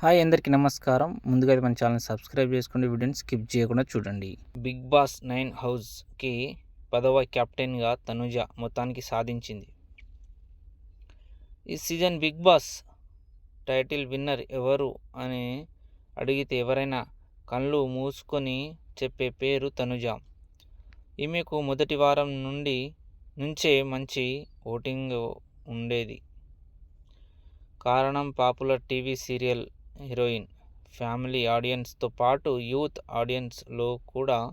Hi అందరికీ నమస్కారం. ముందుగా అయితే మన ఛానల్ సబ్స్క్రైబ్ చేసుకోండి వీడియోని స్కిప్ చేయకుండా చూడండి. బిగ్ బాస్ నైన్ హౌస్కి పదవ కెప్టెన్గా తనుజ మొత్తానికి సాధించింది. ఈ season Bigg Boss title winner ఎవరు అని అడిగితే ఎవరైనా కళ్ళు మూసుకొని చెప్పే పేరు తనుజ. ఈమెకు మొదటి వారం నుండి నుంచే మంచి ఓటింగ్ ఉండేది. కారణం popular TV serial heroine family ఆడియన్స్తో పాటు యూత్ ఆడియన్స్లో కూడా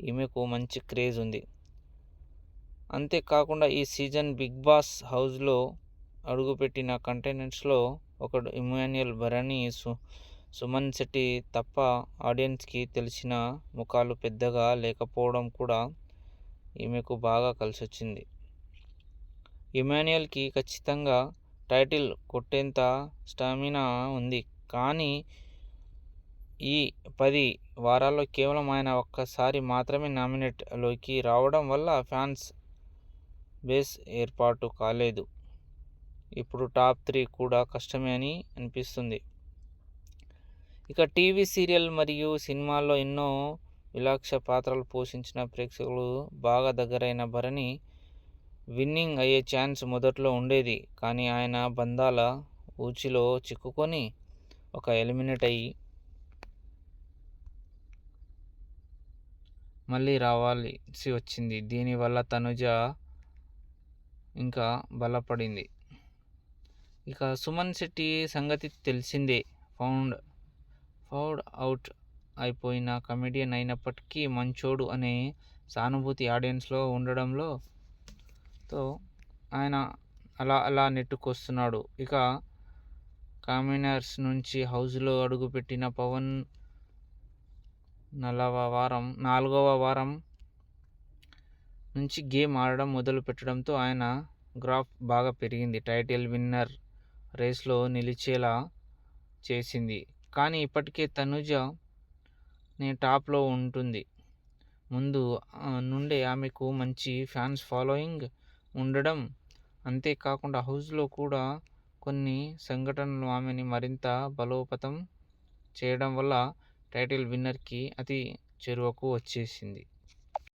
ఈమెకు మంచి క్రేజ్ ఉంది. అంతేకాకుండా ఈ సీజన్ బిగ్ బాస్ హౌస్లో అడుగుపెట్టిన కంటెనెంట్స్లో ఒకడు ఇమాన్యుయల్ భరణి సు సుమన్ శెట్టి తప్ప ఆడియన్స్కి తెలిసిన ముఖాలు పెద్దగా లేకపోవడం కూడా ఈమెకు బాగా కలిసొచ్చింది. ఇమాన్యుయల్కి ఖచ్చితంగా టైటిల్ కొట్టేంత స్టామినా ఉంది. కానీ ఈ పది వారాల్లో కేవలం ఆయన ఒక్కసారి మాత్రమే నామినేట్లోకి రావడం వల్ల ఫ్యాన్స్ బేస్ ఏర్పాటు కాలేదు. ఇప్పుడు టాప్ త్రీ కూడా కష్టమే అని అనిపిస్తుంది. ఇక టీవీ సీరియల్ మరియు సినిమాల్లో ఎన్నో విలాక్ష పాత్రలు పోషించిన ప్రేక్షకులు బాగా దగ్గరైన భరణి విన్నింగ్ అయ్యే ఛాన్స్ మొదట్లో ఉండేది. కానీ ఆయన బంధాల ఊచిలో చిక్కుకొని ఒక ఎలిమినేట్ అయ్యి మళ్ళీ రావాల్సి వచ్చింది. దీనివల్ల తనుజ ఇంకా బలపడింది. ఇక సుమన్ శెట్టి సంగతి తెలిసిందే. ఫౌండ్ ఫౌడ్ అవుట్ అయిపోయిన కమెడియన్ అయినప్పటికీ మంచోడు అనే సానుభూతి ఆడియన్స్లో ఉండడంలో తో ఆయన అలా అలా నెట్టుకొస్తున్నాడు. ఇక కామినర్స్ నుంచి హౌస్లో అడుగుపెట్టిన పవన్ నలవ వారం నాలుగవ వారం నుంచి గేమ్ ఆడడం మొదలు పెట్టడంతో ఆయన గ్రాఫ్ బాగా పెరిగింది. టైటిల్ విన్నర్ రేస్లో నిలిచేలా చేసింది. కానీ ఇప్పటికే తనుజ నేను టాప్లో ఉంటుంది. ముందు నుండే ఆమెకు మంచి ఫ్యాన్స్ ఫాలోయింగ్ ఉండడం అంతేకాకుండా హౌస్లో కూడా కొన్ని సంఘటనలు ఆమెని మరింత బలోపేతం చేయడం వల్ల టైటిల్ విన్నర్కి అతి చేరువకు వచ్చేసింది.